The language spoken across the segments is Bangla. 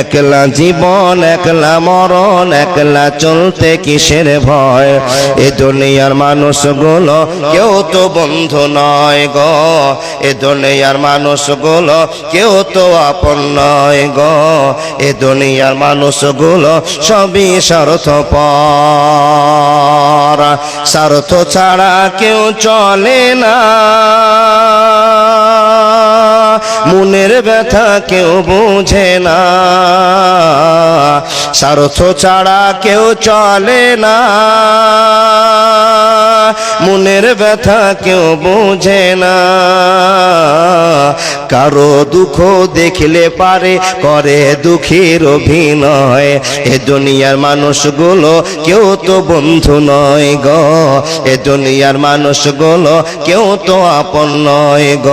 একলা জীবন, একলা মরণ, একলা চলতে কিসের ভয়? এ দুনিয়ার মানুষগুলো কেউ তো বন্ধু নয় গো। এ দুনিয়ার মানুষগুলো কেউ তো আপন নয় গো। এ দুনিয়ার মানুষগুলো সবই স্বার্থ পর স্বার্থ ছাড়া কেউ চলে না। মনের ব্যথা কেউ বোঝে না। স্বার্থ ছাড়া কেউ চলে না। মনের ব্যথা কেউ বোঝে না। কারও দুঃখ দেখলে পারে, করে দুঃখের অভিনয়। এ দুনিয়ার মানুষগুলো কেউ তো বন্ধু নয় গ। এ দুনিয়ার মানুষগুলো কেউ তো আপন নয় গ।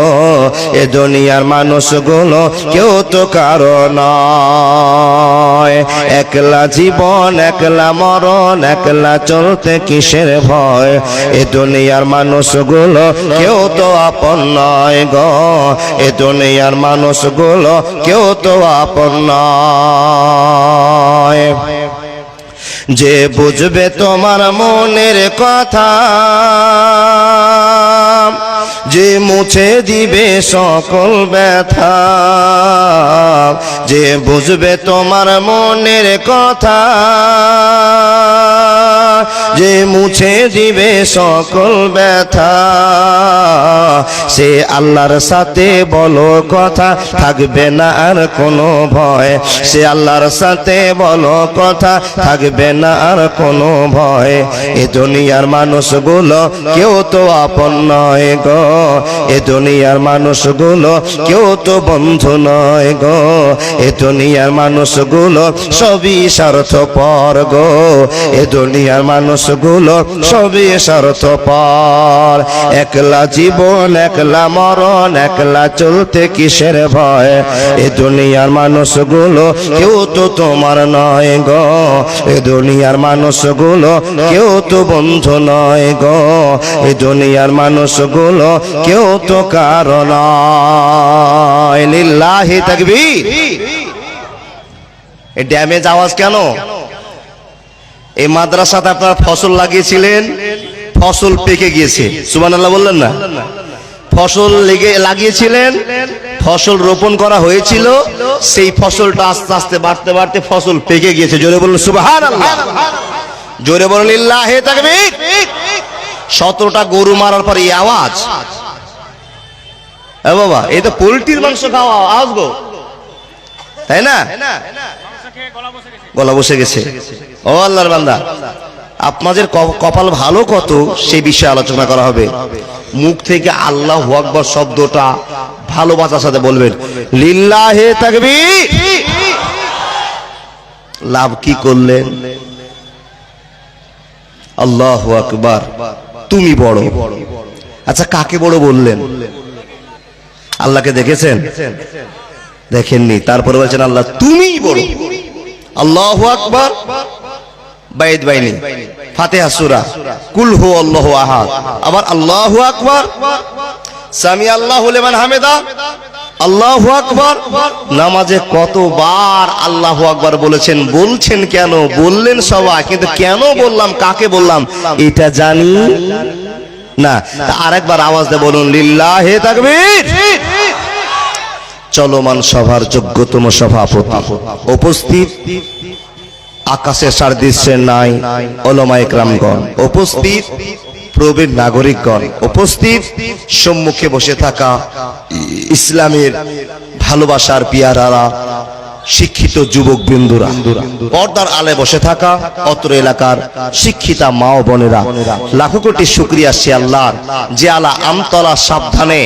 এ দুনিয়ার মানুষগুলো কেউ তো কারও নয়। একলা জীবন, একলা মরণ, একলা চলতে কিসের ভয়? এ দুনিয়ার মানুষগুলো কেউ তো আপন নয় গ। এ দুনিয়ার মানুষগুলো কেউ তো আপন নয়। যে বুঝবে তোমার মনের কথা যে মুছে দিবে সকল ব্যথা, যে বুঝবে তোমার মনের কথা, যে মুছে দিবে সকল ব্যথা, সে আল্লাহর সাথে বলো কথা, থাকবে না আর কোনো ভয়। সে আল্লাহর সাথে বলো কথা, থাকবে না আর কোনো ভয়। এ দুনিয়ার মানুষগুলো কেউ তো আপন নয় গো। এ দুনিয়ার মানুষগুলো কেউ তো বন্ধু নয় গো। এ দুনিয়ার মানুষগুলো সবই স্বার্থ পর গো। এ দুনিয়ার মানুষগুলো সবই স্বার্থ পর একলা জীবন, একলা মরণ, একলা চলতে কিসের ভয়? এ দুনিয়ার মানুষগুলো কেউ তো তোমার নয় গো। এ দুনিয়ার মানুষগুলো কেউ তো বন্ধু নয় গো। এ দুনিয়ার মানুষগুলো কেউ তো কারণ লিল্লাহি এই ড্যামেজ আওয়াজ কেন? এই মাদ্রাসাতে আপনারা ফসল লাগিয়েছিলেন, ফসল পেকে গিয়েছে। সুবান আল্লাহ বললেন না? ফসল লেগে লাগিয়েছিলেন, ফসল রোপণ করা হয়েছিল, সেই ফসলটা আস্তে আস্তে বাড়তে বাড়তে ফসল পেকে গিয়েছে। জোরে বলুন সুবাহান আল্লাহ জোরে বলুন ইল্লাহে তাকবীর। সতেরোটা গরু মারার পর এই আওয়াজ। এ বাবা, এই তো পোলট্রির মাংস খাওয়া গো। তাই না? গলা বসে গেছে। ও আল্লাহর বান্দা, আপনাদের কপাল ভালো কত, সেই বিষয়ে আলোচনা করা হবে। মুখ থেকে আল্লাহ আকবর শব্দটা ভালোবাসার সাথে বলবেন। লিল্লাহে তাকবীর। লাভ কি করলেন? আল্লাহ আকবার। তুমি বড়। আচ্ছা কাকে বড় বললেন? আল্লাহকে দেখেছেন? দেখেননি। তারপরে বলছেন আল্লাহ, তুমিই বড়। আল্লাহু আকবার। বলেছেন, বলছেন কেন? বললেন সবাই, কিন্তু কেন বললাম? কাকে বললাম? এটা জানি না। আরেকবার আওয়াজ দিয়ে বলুন, লিল্লাহে তাকবীর। চলমান সভার যোগ্যতম সভাপতি। উপস্থিত আকাশে সারদৃশ্যে নাই ওলমা একরামগণ। উপস্থিত প্রবীণ নাগরিকগণ। উপস্থিত সম্মুখে বসে থাকা ইসলামের ভালোবাসার পিয়ারারা শিক্ষিত যুবক বিন্দুরা, পর্দার আলে বসে থাকা অত্র এলাকার শিক্ষিতা মা ও বোনেরা, লাখো কোটি শুক্রিয়া সে আল্লাহর যে আলা আমতলা সাবধানে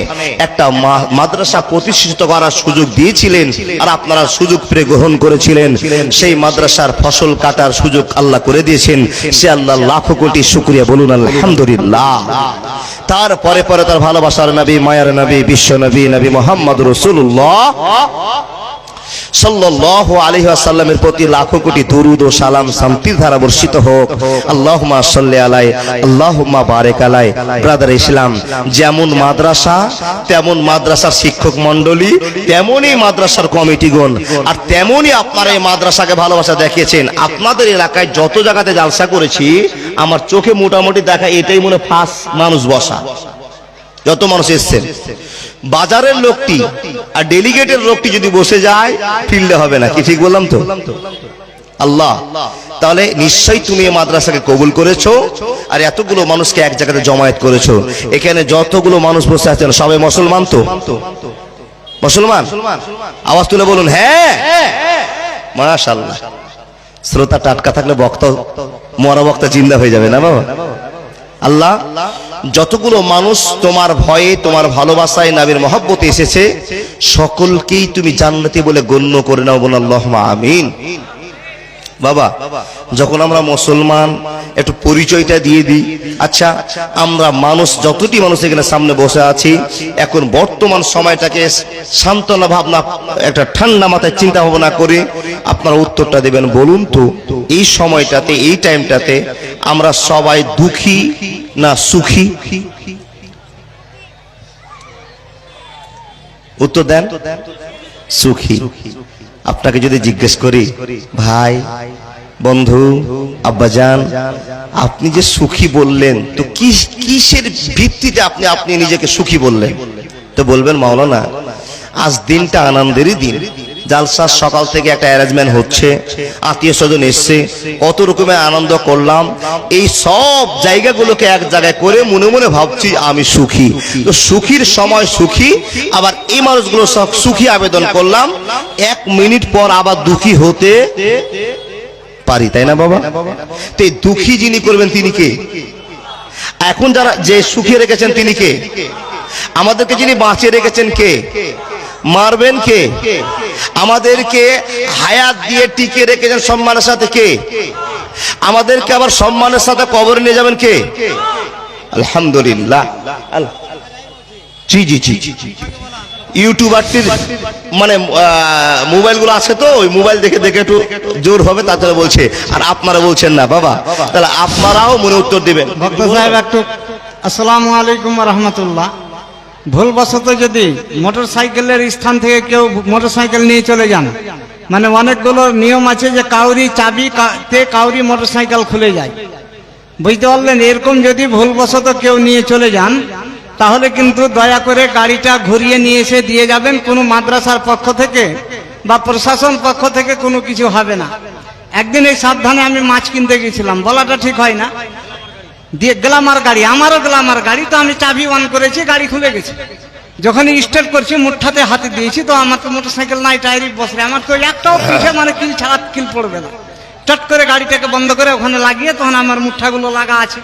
একটা মাদ্রাসা প্রতিষ্ঠিত করার সুযোগ দিয়েছিলেন আর আপনারা সুযোগ পেয়ে গ্রহণ করেছিলেন। সেই মাদ্রাসার ফসল কাটার সুযোগ আল্লাহ করে দিয়েছেন। সে আল্লাহ লাখো কোটি শুক্রিয়া বলুন, আলহামদুলিল্লাহ। তারপরে পরে তার ভালোবাসার নবী, মায়ার নবী, বিশ্ব নবী নবী মোহাম্মদ রসুল্লাহ আলাইহি ওয়াসাল্লামের প্রতি লাখো কোটি দরুদ ও সালাম, শান্তির ধারা বর্ষিত হোক। আল্লাহুম্মা সাল্লি আলাই, আল্লাহুম্মা বারেক আলাই। ব্রাদার ইসলাম, যেমন মাদ্রাসা, তেমন মাদ্রাসার শিক্ষক মণ্ডলী, তেমনই মাদ্রাসার কমিটিগণ আর তেমনই আপনারা এই মাদ্রাসাকে ভালোবাসা দেখিয়েছেন। আপনাদের এলাকায় যত জায়গাতে জালসা করেছি, আমার চোখে মোটামুটি দেখা এটাই মনে ফার্স্ট মানুষ বসা। যত মানুষ এসছেন। বাজারের লোকটি আর ডেলিগেটের লোকটি যদি বসে যায়, ফিল্ডে হবে না কি ঠিক বললাম তো? আল্লাহ, তাহলে নিশ্চয়ই তুমি এই মাদ্রাসাকে কবুল করেছ আর এতগুলো মানুষকে এক জায়গাতে জমায়েত করেছ। এখানে যতগুলো মানুষ বসে আছেন, সবাই মুসলমান তো? মুসলমান? আওয়াজ তুলে বলুন হ্যাঁ। মাশাল্লাহ শ্রোতা টাটকা থাকলে বক্তা, মরা বক্তা চিন্তা হয়ে যাবে না বাবা? আল্লাহ, যতগুলো মানুষ তোমার ভয়ে, তোমার ভালোবাসায় নাবির মহব্বতে এসেছে, সকলকেই তুমি জান্নাতি বলে গণ্য করে নাও বলে আল্লাহ আমিন। বাবা, যখন আমরা মুসলমান, একটু পরিচয়টা দিয়ে দিই। আচ্ছা আমরা মানুষ, যতটি মানুষ এখানে সামনে বসে আছি, এখন বর্তমান সময়টাকে সান্ত্বনা ভাবনা, একটা ঠান্ডা মাথায় চিন্তা ভাবনা করে আপনারা উত্তরটা দেবেন। বলুন তো, এই সময়টাতে, এই টাইমটাতে আমরা সবাই দুঃখী না সুখী? উত্তর দেন। সুখী। আপনাকে যদি জিজ্ঞেস করি, ভাই, বন্ধু, আব্বাজান, আপনি যে সুখী বললেন, তো কি, কিসের ভিত্তিতে আপনি আপনি নিজেকে সুখী বললেন? তো বলবেন, মাওলানা, আজ দিনটা আনন্দেরই দিন। জালসার সকাল থেকে একটা অ্যারেঞ্জমেন্ট হচ্ছে। আত্মীয় স্বজন এসছে। কত রকমের আনন্দ করলাম। এই সব জায়গাগুলোকে এক জায়গায় করে মনে মনে ভাবছি আমি সুখী। তো সুখীর সময় সুখী, আবার এই মানুষগুলো সব সুখী আবেদন করলাম। এক মিনিট পর আবার দুঃখী হতে পারি, তাই না বাবা? তো দুঃখী যিনি করবেন তিনি কে? এখন যারা যে সুখী রেখেছেন তিনি কে? আমাদেরকে যিনি বাঁচিয়ে রেখেছেন কে? মারবেন কে? আমাদেরকে হায়াত দিয়ে টিকে রেখেছেন সম্মানের সাথে কে? আমাদেরকে আবার সম্মানের সাথে কবর নিয়ে যাবেন কে? আলহামদুলিল্লাহ। আল- জি জি জি ইউটিউবারটির মানে মোবাইলগুলো আছে তো? ওই মোবাইল দেখে দেখে একটু জোর হবে তাছাড়া বলছে। আর আপনারা বলছেন না, বাবা। তাহলে আপনারাও মনে উত্তর দিবেন। ভক্ত সাহেব, একটু আসসালামু আলাইকুম রহমতুল্লাহ। ভুলবশত যদি মোটর সাইকেলের স্থান থেকে কেউ মোটর সাইকেল নিয়ে চলে যান মানে অনেকগুলো নিয়ম আছে যে কাউরি চাবি তে কাউরি মোটর সাইকেল খুলে যায়। বুঝতে পারলেন? এরকম যদি ভুলবশত কেউ নিয়ে চলে যান, তাহলে কিন্তু দয়া করে গাড়িটা ঘুরিয়ে নিয়ে এসে দিয়ে যাবেন কোনো মাদ্রাসার পক্ষ থেকে বা প্রশাসন পক্ষ থেকে কোনো কিছু হবে না। একদিন এই সাবধানে আমি মাছ কিনতে গেছিলাম। বলাটা ঠিক হয় না। দিয়ে গ্লামার গাড়ি, আমারও গ্লামার গাড়ি, তো আমি চাবি অন করেছি, গাড়ি খুলে গেছে। যখন স্টার্ট করছি, মুঠাতে হাতে দিয়েছি, তো আমার তো মোটর সাইকেল নাই টায়ারি বসলে আমার তো একটাও পিঠে মানে কিল ছাড়া কিল পড়বে না। চট করে গাড়িটাকে বন্ধ করে ওখানে লাগিয়ে তখন আমার মুঠাগুলো লাগা আছে।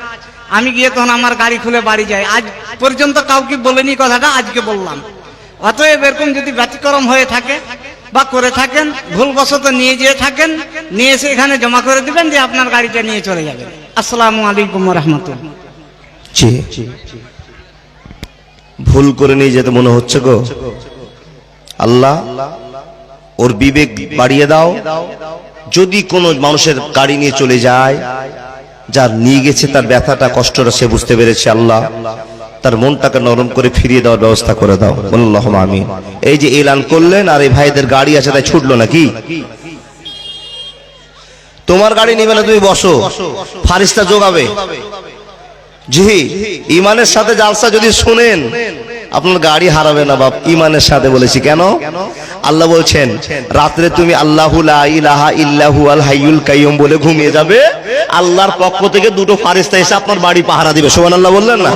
আমি গিয়ে তখন আমার গাড়ি খুলে বাড়ি যাই। আজ পর্যন্ত কাউকে বলেনি কথাটা, আজকে বললাম। অতএব এরকম যদি ব্যতিক্রম হয়ে থাকে বা করে থাকেন, ভুলবশত নিয়ে যেয়ে থাকেন, নিয়ে এসে এখানে জমা করে দিবেন যে আপনার গাড়িটা নিয়ে চলে যাবেন আসসালামু আলাইকুম রহমতুল্লাহ ভুল করে নিয়ে যেতে মনে হচ্ছে গো। আল্লাহ ওর বিবেক বাড়িয়ে দাও। যদি কোনো মানুষের গাড়ি নিয়ে চলে যায়, যার নিয়ে গেছে তার ব্যথাটা, কষ্টটা সে বুঝতে পেরেছে, আল্লাহ। তার মনটাকে নরম করে ফিরিয়ে দেওয়ার ব্যবস্থা করে দাও। আল্লাহ আমি এই যে এলান করলেন, আর এই ভাইদের গাড়ি আছে, তাই ছুটলো নাকি? তোমার গাড়ি নিবে না, তুমি বসো। ফারিস্তা যোগাবে জি ইমানের সাথে জালসা যদি শুনেন, আপনার গাড়ি হারাবে না বাপ। ইমানের সাথে বলেছি, কেন? আল্লাহ বলছেন, রাত্রে তুমি আল্লাহু হাইয়ুল বলে ঘুমিয়ে যাবে। আল্লাহর পক্ষ থেকে দুটো ফারিস্তা এসে আপনার বাড়ি পাহারা দিবে। সুবহানাল্লাহ বললেন না?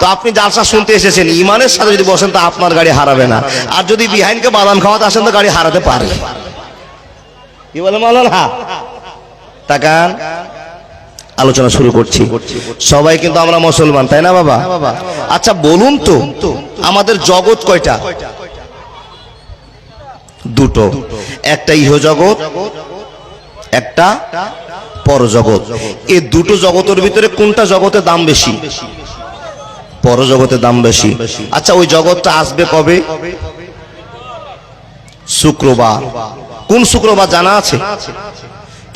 তো আপনি জালসা শুনতে এসেছেন, ইমানের সাথে যদি বসেন, তো আপনার গাড়ি হারাবে না। আর যদি বিহাইনকে বাদাম খাওয়াতে আসেন, তো গাড়ি হারাতে পারে। কি বলে মাওলানা? তাকান। আলোচনা শুরু করছি। সবাই কিন্তু আমরা মুসলমান, তাই না বাবা? আচ্ছা বলুন তো, আমাদের জগৎ কয়টা? দুটো। একটা ইহ জগৎ, একটা পরজগৎ। এই দুটো জগতের ভিতরে কোনটা জগতের দাম বেশি? পরজগতের দাম বেশি। আচ্ছা ওই জগৎটা আসবে কবে? শুক্রবার। কোন শুক্রবার জানা আছে?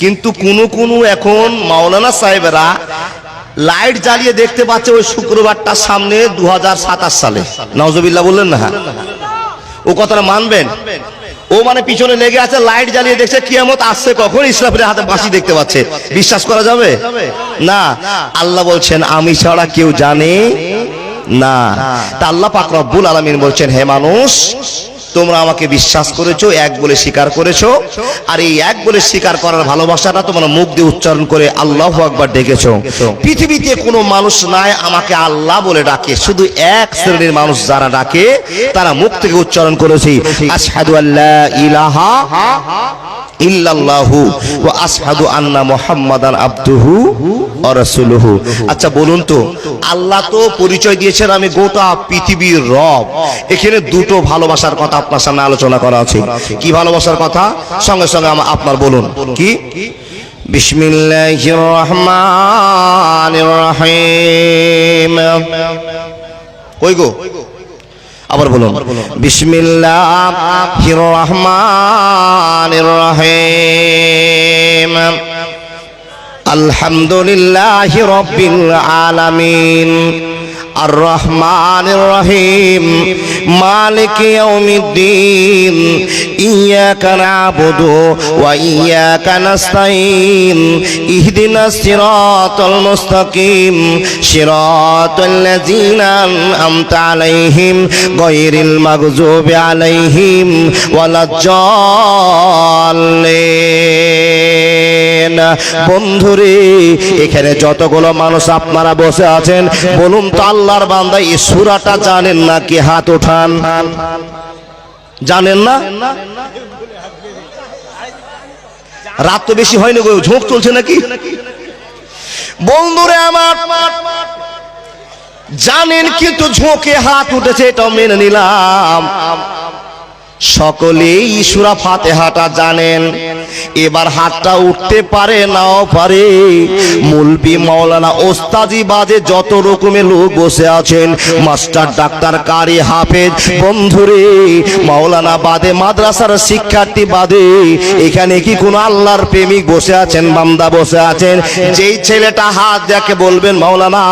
কিন্তু কোন কোন এখন মাওলানা সাহেবেরা লাইট জ্বালিয়ে দেখতে পাচ্ছে ওই শুক্রবারটার সামনে দু হাজার সাতাশ সালে। নজবিল্লা বললেন না? ও কথাটা মানবেন? ও মানে পিছনে লেগে আছে লাইট জ্বালিয়ে দেখছে কিয়ামত আসছে কখন ইসলামের হাতে বাঁশি দেখতে পাচ্ছে। বিশ্বাস করা যাবে? না। আল্লাহ বলছেন, আমি ছাড়া কেউ জানে না। তা আল্লাহ পাক রব্বুল আলামিন বলছেন, হে মানুষ তোমরা আমাকে বিশ্বাস করেছ, এক বলে স্বীকার করেছ, আর এই এক বলে স্বীকার করার ভালোবাসাটা তোমরা মুখ দিয়ে উচ্চারণ করে আল্লাহ আকবার ডেকেছ। পৃথিবীতে কোনো মানুষ নাই আমাকে আল্লাহ বলে ডাকে, শুধু এক শ্রেণির মানুষ যারা ডাকে, তারা মুখ থেকে উচ্চারণ করেছে আসাদু আল্লাহ ইলাহা ইল্লাল্লাহু ওয়া আশহাদু আন্না মুহাম্মাদান আবদুহু ওয়া রাসূলুহু। আচ্ছা বলুন তো, আল্লাহ তো পরিচয় দিয়েছেন আমি গোটা পৃথিবীর রব। এখানে দুটো ভালোবাসার কথা আপনার সামনে আলোচনা করা আছে। কি ভালোবাসার কথা? সঙ্গে সঙ্গে আপনার বলুন, কি? বিসমিল্লাহির রহমানির রহিম। কই গো? আবার বলুন। বিসমিল্লাহির রহমানির রহিম। আলহামদুলিল্লাহি রাব্বিল আলামিন। আর রহমানির রহিম মালিক ইয়াউমিদ্দিন, ইয়াকা নাবুদু ওয়া ইয়াকা নাস্তাইন ইহদিনাস সিরাতাল মুস্তাকিম, সিরাতাল লাযিনা আন'আমতা আলাইহিম, গায়রিল মাগযুবি আলাইহিম ওয়ালাজ্জালিন বন্ধুরে, এখানে যতগুলো মানুষ আপনারা বসে আছেন, বলুন তো আল্লাহর বান্দা এই সূরাটা জানেন না কি হাত ওঠান? জানেন না? রাত তো বেশি হয়নি গো, ঝোঁক চলছে নাকি? বন্ধুরে আমার, জানেন কিন্তু ঝোঁকে হাত উঠেছে এটা মেনে নিলাম। সকলেই সুরা ফাতেহাটা জানেন। এবার হাতটা উঠতে পারে নাও পারে। মুলবি মাওলানা ওস্তাজি বাদে যত রকমের লোক বসে আছেন, মাস্টার ডাক্তার কারি হাফেজ, বন্ধুরে, মাওলানা বাদে, মাদ্রাসার শিক্ষার্থী বাদে, এখানে কি কোনো আল্লাহর প্রেমিক বসে আছেন, বান্দা বসে আছেন? যেই ছেলেটা হাত দেখে বলবেন, মাওলানা,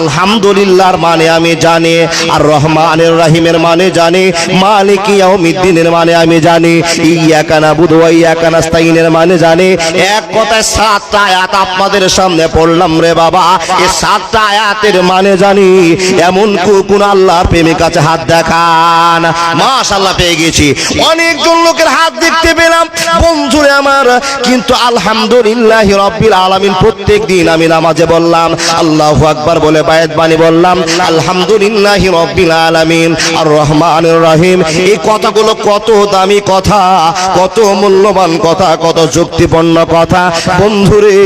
আলহামদুলিল্লাহর মানে আমি জানি, আর রহমানের রাহিমের মানে জানি, মালিক ইয়াউমিদ্দিনের মানে আমি জানি, ইয়াকা নাবুদু ওয়া ইয়াকা নাস্তাইনের মানে জানি। এক কথায় সাতটা আয়াত আপনাদের সামনে পড়লাম রে বাবা এই সাতটা আয়াতের মানে জানি, এমন কোন আল্লাহর প্রেমিক কাছে হাত দেখান। মাশাআল্লাহ পেয়ে গেছি। অনেকজন লোকের হাত দেখতে পেলাম, বন্ধুরে আমার, কিন্তু আলহামদুলিল্লাহ রব্বিল আলামিন প্রত্যেক দিন আমি নামাজে বললাম, আল্লাহু আকবার বলে বায়াত বাণী বললাম, আলহামদুলিল্লাহ রব্বিল আলামিন, আর রহমানির রহিম। এই কথাগুলো কত দামি কথা, কত মূল্যবান কথা, কত যুক্তিপূর্ণ কথা। বন্ধুরে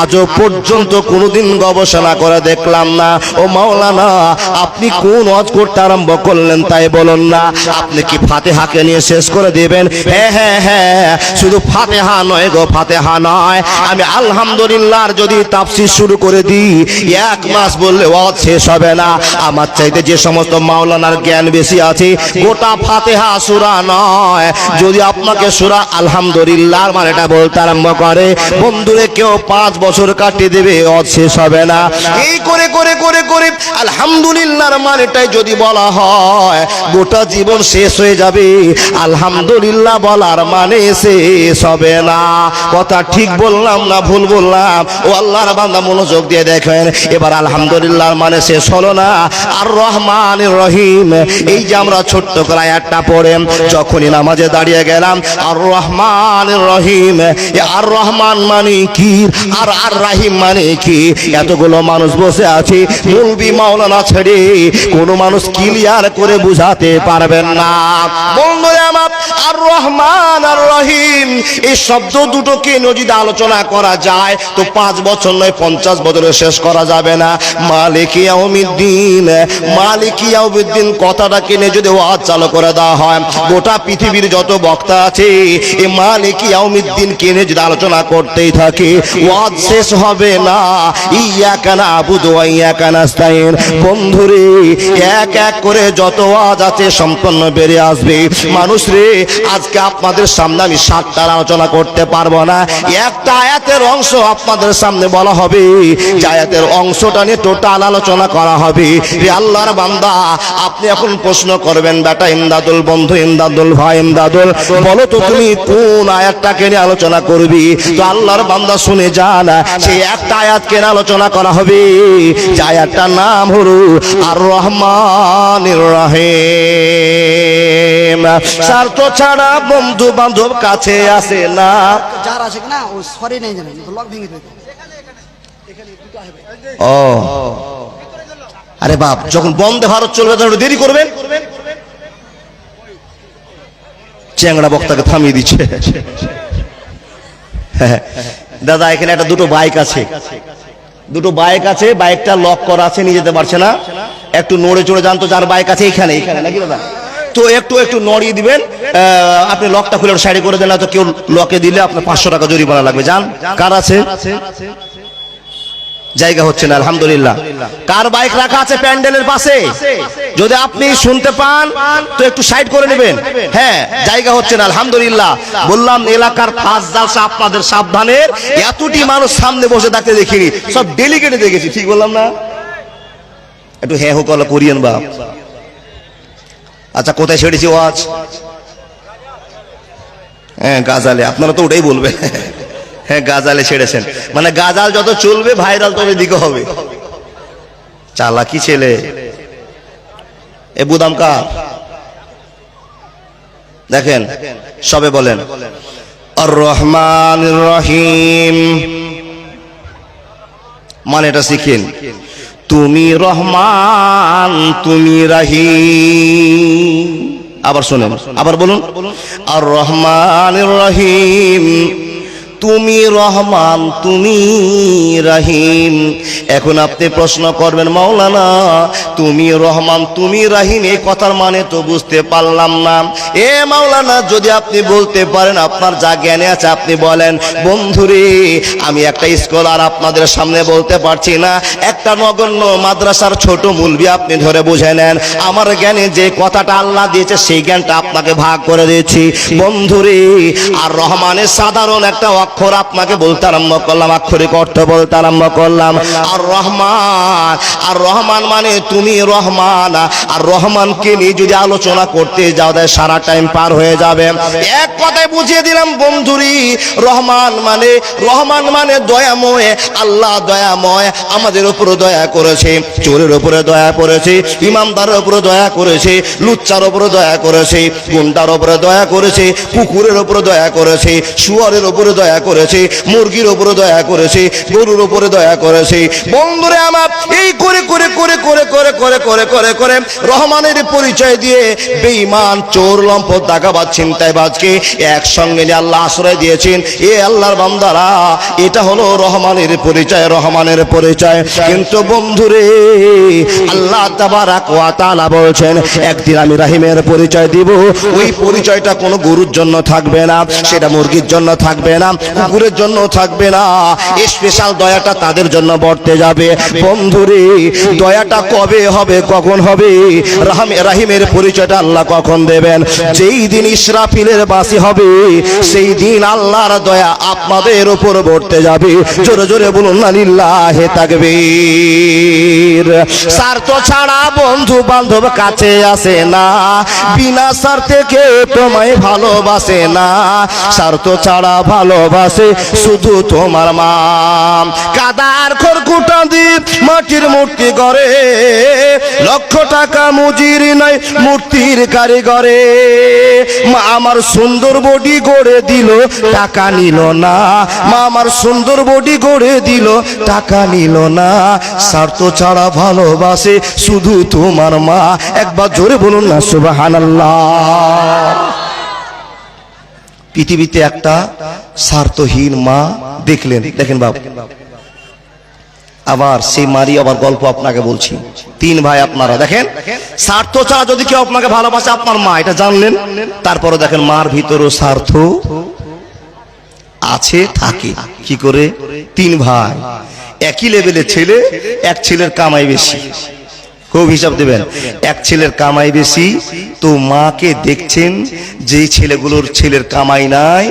আজও পর্যন্ত কোনোদিন গবেষণা করে দেখলাম না। ও মাওলানা, আপনি কোন ওয়াজ করতে আরম্ভ করলেন তাই বলুন না। আপনি কি ফাতেহাকে নিয়ে শেষ করে দিবেন? হ্যাঁ হ্যাঁ হ্যাঁ শুধু ফাতেহা নয় গো, ফাতেহা নয়। আমি আলহামদুলিল্লাহর যদি তাফসির শুরু করে দিই, এক মাস বললে ওয়াজ শেষ হবে না। আমার চাইতে যে সমস্ত মাওলানার জ্ঞান বেশি আছে, গোটা ফাতেহা সুরা নয়। যদি আপনাকে সুরা আলহামদুলিল্লাহর মানেটা বলতে আরম্ভ করে, বন্ধুরে কেউ পাঁচ বছর কাটিয়ে দেবে শেষ হবে না। এই করে করে করে করে আলহামদুলিল্লাহর মানেটাই যদি বলা হয়, গোটা জীবন শেষ হয়ে যাবে, আলহামদুলিল্লাহ বলার মানে শেষ হবে না। কথা ঠিক বললাম না ভুল বললাম? ও আল্লাহর বান্দা মনোযোগ দিয়ে দেখেন, এবার আলহামদুলিল্লাহর মানে শেষ হলো না। আর রহমান রহিম, এই যে আমরা ছোট্ট করে একটা পড়ে যখনই নামাজে দাঁড়িয়ে গেলাম আর রহমান রহিম আর রহমান মানে কি? আর আর রাহিম মানে কি? এতগুলো মানুষ বসে আছে মুলবি মাওলানা ছেড়ে কোনো মানুষ ক্লিয়ার করে বুঝাতে পারবেন না। বন্ধুরা আর রহমান আর রহিম এই শব্দ দুটোকে যদি আলোচনা করা যায়, তো পাঁচ বছর নয়, পঞ্চাশ বছরে শেষ করা যাবে না। মালিক ইয়াউমিদ্দিন মালিক ইয়াউমিদ্দিন কথাটাকে নিয়ে যদি ওয়াজ চালু করে দেওয়া হয়। গোটা পৃথিবীর যত বক্তা আছে এই মালিক ইয়াউমিদ্দিন কিনে যদি আলোচনা করতেই থাকে। ওয়াজ শেষ হবে না। ইয়া কানা আবুদু ইয়া কানাস্তাইন বন্ধুরে, এক এক করে যত ওয়াজ আছে সম্পন্ন বেরিয়ে আসবে। মানুষ রে, আজকে আপনাদের সামনে আমি সাতটার আলোচনা করতে পারব না। একটা আয়াতের অংশ আপনাদের সামনে বলা হবে। যে আয়াতের অংশটা নিয়ে টোটাল আলোচনা করা হবে। রে আল্লাহর বান্দা, আপনি এখন প্রশ্ন করবেন, বেটা ইমদাদুল বন্ধু ইমদাদুল ভাই ইমদাদুল। বলো তো তুমি কোন আয়াতটাকে নিয়ে আলোচনা করবি? তো আল্লাহর বান্দা শুনে যান সেই একটা আয়াতকে আলোচনা করা হবে। যে আয়াতটার নাম হলো আর রহমান রহিম। স্বার্থ ছাড়া বন্ধু বান্ধব কাছে আসে না। যার আছে কিনা ও সরি নেই জানেন লক ভেঙে দেবে ও। আরে বাপ যখন বন্দে ভারত চলবে তখন দেরি করবেন? চ্যাংড়া বক্তাকে থামিয়ে দিচ্ছে। হ্যাঁ, দাদা এখানে একটা দুটো বাইক আছে। দুটো বাইক আছে বাইকটা লক করা আছে নিয়ে যেতে পারছে না। একটু নড়ে চড়ে যান তো যার বাইক আছে এখানে এখানে নাকি দাদা? তো একটু একটু নড়িয়ে দিবেন আপনি লকটা খুলে সাইডে করে দেন না তো কেউ লকে দিলে আপনার পাঁচশো টাকা জরিমানা লাগবে। যান কার আছে? জায়গা হচ্ছে না, আলহামদুলিল্লাহ। কার বাইক রাখা আছে প্যান্ডেলের পাশে? যদি আপনি শুনতে পান, তো একটু সাইড করে নেবেন। হ্যাঁ জায়গা হচ্ছে না, আলহামদুলিল্লাহ। বললাম, এলাকার পাঁচ জালসা আপনাদের সাবধানের এতটি মানুষ সামনে বসে থাকতে দেখিনি। সব ডেলিগেটে দেখেছি, ঠিক বললাম না? একটু হ্যাঁ হোক করিয়েন বাপ। আচ্ছা কোথায় ছেড়েছি ওয়াজ? হ্যাঁ গাজালে। আপনারা তো ওটাই বলবেন। হ্যাঁ গাজালে ছেড়েছেন। মানে গাজাল যত চলবে, ভাইরাল তবে দিকে হবে। চালাকি ছেলে। এ বুদাম কা দেখেন, সবে বলেন আর রহমান রহিম মানে এটা শিখেন তুমি রহমান, তুমি রাহিম। আবার শোনেন, আবার বলুন আর রহমান রহিম তুমি রহমান, তুমি রাহিম। এখন আপনি প্রশ্ন করবেন, মাওলানা, তুমি রহমান, তুমি রাহিম, এই কথার মানে তো বুঝতে পারলাম না। এ মাওলানা, যদি আপনি বলতে পারেন, আপনার যা জ্ঞানে আছে আপনি বলেন। বন্ধুরে, আমি একটা স্কলার আপনাদের সামনে বলতে পারছি না। একটা নগণ্য মাদ্রাসার ছোট মুলবি আপনি ধরে বুঝে নেন। আমার জ্ঞানে যে কথাটা আল্লাহ দিয়েছে, সেই জ্ঞানটা আপনাকে ভাগ করে দিয়েছি। বন্ধুরে, আর রহমানের সাধারণ একটা অক্ষর আপনাকে বলতে আরম্ভ করলাম, আক্ষরিক অর্থ বলতে আরম্ভ করলাম। আর রহমান আর রহমান মানে তুমি রহমান, আর রহমানকে নিয়ে যদি আলোচনা করতে যাও তাই সারা টাইম পার হয়ে যাবে। এক কথায় বুঝিয়ে দিলাম, বন্ধুরি, রহমান মানে রহমান মানে দয়াময়, আল্লাহ দয়াময়, আমাদের উপর দয়া করেছে, চোরের উপরে দয়া করেছে ইমামদারের উপরে দয়া করেছে, লুচ্চার উপরে দয়া করেছে, গুন্ডার উপরে দয়া করেছে, কুকুরের উপরে দয়া করেছে, শুয়ারের উপরে দয়া করেছে, মুরগির উপরে দয়া করেছে, গরুর উপরে দয়া করেছে। বন্ধুরে আমার, এই করে করে করে করে করে করে করে করে করে রহমানের পরিচয় দিয়ে বেঈমান, চোর, লম্পট, দাগাবাজ ছিনতাইবাজকে একসঙ্গে নিয়ে আল্লাহ আশ্রয় দিয়েছেন। এ আল্লাহর বান্দারা, এটা হলো রহমানের পরিচয় রহমানের পরিচয়। কিন্তু বন্ধুরে, আল্লাহ তাআলা বলছেন, একদিন আমি রাহিমের পরিচয় দিব। ওই পরিচয়টা কোনো গরুর জন্য থাকবে না, সেটা মুরগির জন্য থাকবে না। কুকুরের জন্য থাকবে না। স্পেশাল দয়াটা তাদের জন্য বর্তে যাবে। বন্ধুরে দয়াটা কবে হবে কখন হবে? রাহাম রাহিমের পরিচয়টা আল্লাহ কখন দেবেন? যেই দিন ইসরাফিলের বাসি হবে সেই দিন আল্লাহর দয়া আপনাদের উপর বর্তে যাবে। জোরে জোরে বলুন না লিল্লাহে তাকবীর স্বার্থ ছাড়া বন্ধু বান্ধব কাছে আসে না। বিনা স্বার্থে কেউ তোমায় ভালোবাসে না। স্বার্থ ছাড়া ভালোবাসে শুধু তোমার মা। কাদার খড়কুটা দ্বীপ মাটির মূর্তি করে লক্ষ টাকা মজুর নাই মূর্তির কারিগরে। মা আমার সুন্দর বডি গড়ে দিল, টাকা নিল না। মা আমার সুন্দর বডি গড়ে দিল, টাকা নিল না। স্বার্থ ছাড়া ভালোবাসে শুধু তোমার মা। একবার জোরে বলুন না, সুবহানাল্লাহ। পৃথিবীতে একটা স্বার্থহীন মা দেখলেন। দেখেন বাবু। আবার সেই মারি আবার গল্প আপনাকে বলছি। তিন ভাই আপনারা দেখেন, স্বার্থ ছাড়া যদি কেউ আপনাকে ভালোবাসে, আপনার মা এটা জানলেন। তারপরে দেখেন মার ভিতরও স্বার্থ আছে, থাকে। কি করে? তিন ভাই। একই লেভেলের ছেলে, এক ছেলের কামাই বেশি। খুব হিসাব দেবেন। এক ছেলের কামাই বেশি, তো মাকে দেখছেন যে ছেলেগুলোর ছেলের কামাই নাই,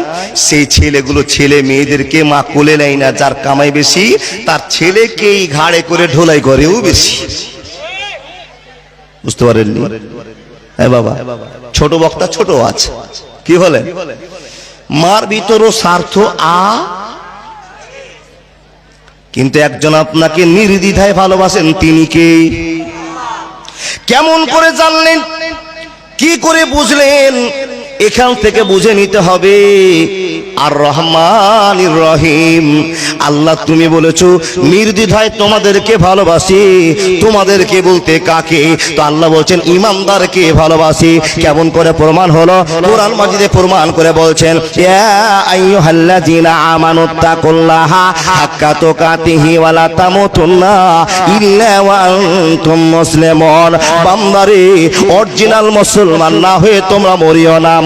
সেই ছেলেগুলো ছেলে মেয়েদেরকে মা কোলে নেয় না, যার কামাই বেশি, তার ছেলেকেই ঘাড়ে করে ঢোলাই করেও বেশি। বুঝতে পারেননি? হ্যাঁ বাবা, ছোট বক্তা ছোট আছে। কি বলেন মার ভিতরও স্বার্থ আ, কিন্তু একজন আপনাকে নির্দ্বিধায় ভালোবাসেন, তিনি কে? কেমন করে জানলেন? কি করে বুঝলেন? এখান থেকে বুঝে নিতে হবে আর রহমান রহিম আল্লাহ তুমি বলেছ, নির্দ্বিধায় তোমাদেরকে ভালোবাসি, তোমাদেরকে বলতে কাকে? তো আল্লাহ বলছেন, ইমানদারকে ভালোবাসি। কেমন করে প্রমাণ হলো? কোরআন মাজিদে প্রমাণ করে বলছেন অরিজিনাল মুসলমান না হয়ে তোমরা মরিও না।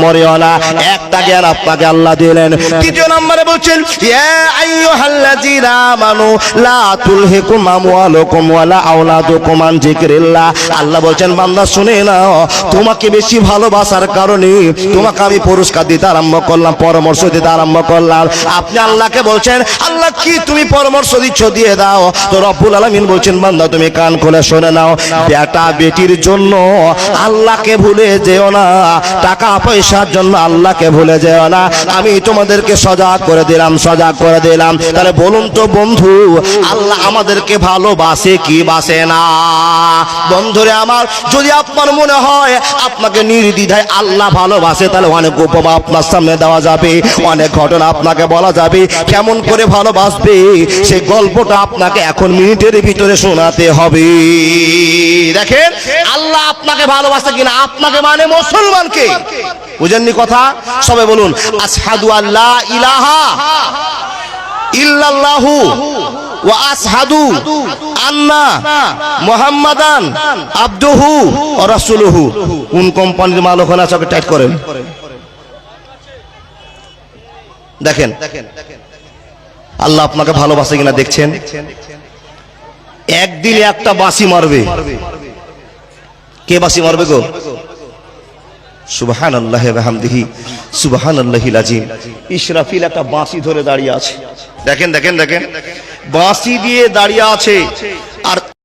আল্লাহ বলছেন বান্দা, শুনে নাও, তোমাকে বেশি ভালোবাসার কারণে তোমাকে আমি পুরস্কার দিতে আরম্ভ করলাম, পরামর্শ দিতে আরম্ভ করলাম। আপনি আল্লাহকে বলছেন, আল্লাহ, কি তুমি পরামর্শ দিচ্ছ, দিয়ে দাও। তো রব্বুল আলামিন বলছেন, বান্দা, তুমি কান খুলে শুনে নাও। বেটা, বেটির জন্য আল্লাহকে ভুলে যেও না। টাকা পয়সার জন্য আল্লাহকে ভুলে যেও না। আমি তোমাদেরকে সজাগ করে দিলাম, সজাগ করে দিলাম। তাহলে বলুন তো বন্ধু, আল্লাহ আমাদেরকে ভালোবাসে কি বাসে না? বন্ধুরে আমার, যদি আপনার মনে হয় আপনাকে নির্দ্বিধায় আল্লাহ ভালোবাসে, তাহলে অনেক উপমা আপনার সামনে দেওয়া যাবে, অনেক ঘটনা আপনাকে বলা যাবে। কেমন করে ভালোবাসবে, সেই গল্পটা আপনাকে এখন মিনিটের ভিতরে শোনাতে হবে। দেখেন, আল্লাহ আপনাকে ভালোবাসে কিনা? আপনাকে মানে মুসলমানকে। বুঝেননি কথা? সবাই বলুন আসহাদু আল্লাহ ইলাহা ইল্লাল্লাহু ওয়া আসহাদু আন্না মুহাম্মাদান আবদুহু ওয়া রাসূলুহু। কোন কোম্পানির মাল ওখানে আছে? টাইট করেন। দেখেন, আল্লাহ আপনাকে ভালোবাসে কিনা দেখছেন? একদিনে একটা বাঁশি মারবে। কে বাঁশি মারবে গো? সুবহান আল্লাহ হামদিহি সুবাহান আল্লাহিল আজিম ইশরাফিল একটা বাঁশি ধরে দাঁড়িয়ে আছে। দেখেন দেখেন দেখেন। বাঁশি দিয়ে দাঁড়িয়ে আছে।